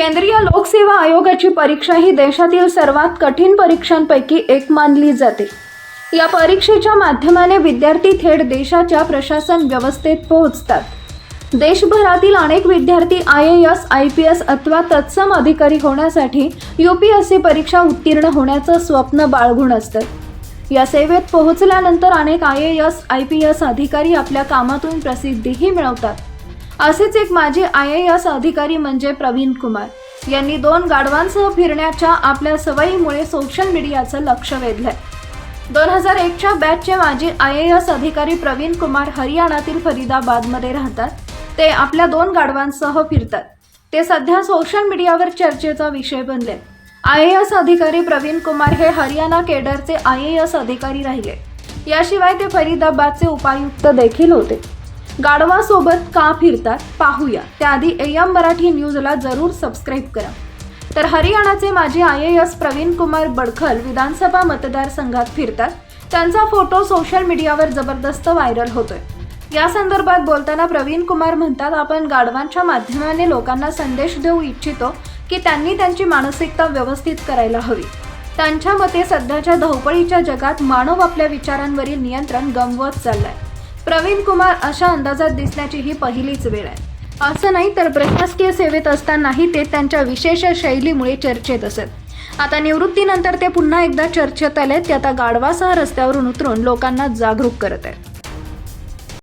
केंद्रीय लोकसेवा आयोगाची परीक्षा ही देशातील सर्वात कठीण परीक्षांपैकी एक मानली जाते. या परीक्षेच्या माध्यमाने विद्यार्थी थेट देशाच्या प्रशासन व्यवस्थेत पोहोचतात. देशभरातील अनेक विद्यार्थी I A S I P S अथवा तत्सम अधिकारी होण्यासाठी यू पी एस सी परीक्षा उत्तीर्ण होण्याचं स्वप्न बाळगून असतं. या सेवेत पोहोचल्यानंतर अनेक I A S I P S अधिकारी आपल्या कामातून प्रसिद्धीही मिळवतात. असेच एक माजी आय ए एस अधिकारी म्हणजे प्रवीण कुमार. यांनी दोन गाढवांसह फिरण्याच्या आपल्या सवयीमुळे सोशल मीडियाचं लक्ष वेधलंय. दोन हजार एकच्या बॅचचे माजी आय ए एस अधिकारी प्रवीण कुमार हरियाणातील फरीदाबादमध्ये राहतात. ते आपल्या दोन गाढवांसह फिरतात. ते सध्या सोशल मीडियावर चर्चेचा विषय बनले. आय ए एस अधिकारी प्रवीण कुमार हे हरियाणा केडरचे आय ए एस अधिकारी राहिले. याशिवाय ते फरीदाबादचे उपायुक्त देखील होते. गाढवासोबत का फिरतात पाहूया. त्याआधी एम मराठी न्यूजला जरूर सबस्क्राईब करा. तर हरियाणाचे माजी I A S Praveen Kumar Badkhal विधानसभा मतदारसंघात फिरतात. त्यांचा फोटो सोशल मीडियावर जबरदस्त व्हायरल होतोय. या संदर्भात बोलताना प्रवीण कुमार म्हणतात आपण गाढवांच्या माध्यमाने लोकांना संदेश देऊ इच्छितो की त्यांनी त्यांची मानसिकता व्यवस्थित करायला हवी. त्यांच्या मते सध्याच्या धावपळीच्या जगात मानव आपल्या विचारांवरील नियंत्रण गमवत चाललाय. प्रवीण कुमार अशा अंदाजात दिसण्याची ही पहिलीच वेळ आहे. असं नाही तर प्रशासकीय सेवेत असतानाही ते त्यांच्या विशेष शैलीमुळे चर्चेत असत आता निवृत्तीनंतर ते पुन्हा एकदा चर्चेत आले ते आता गाढवासह रस्त्यावरून उतरून लोकांना जागरूक करत आहेत.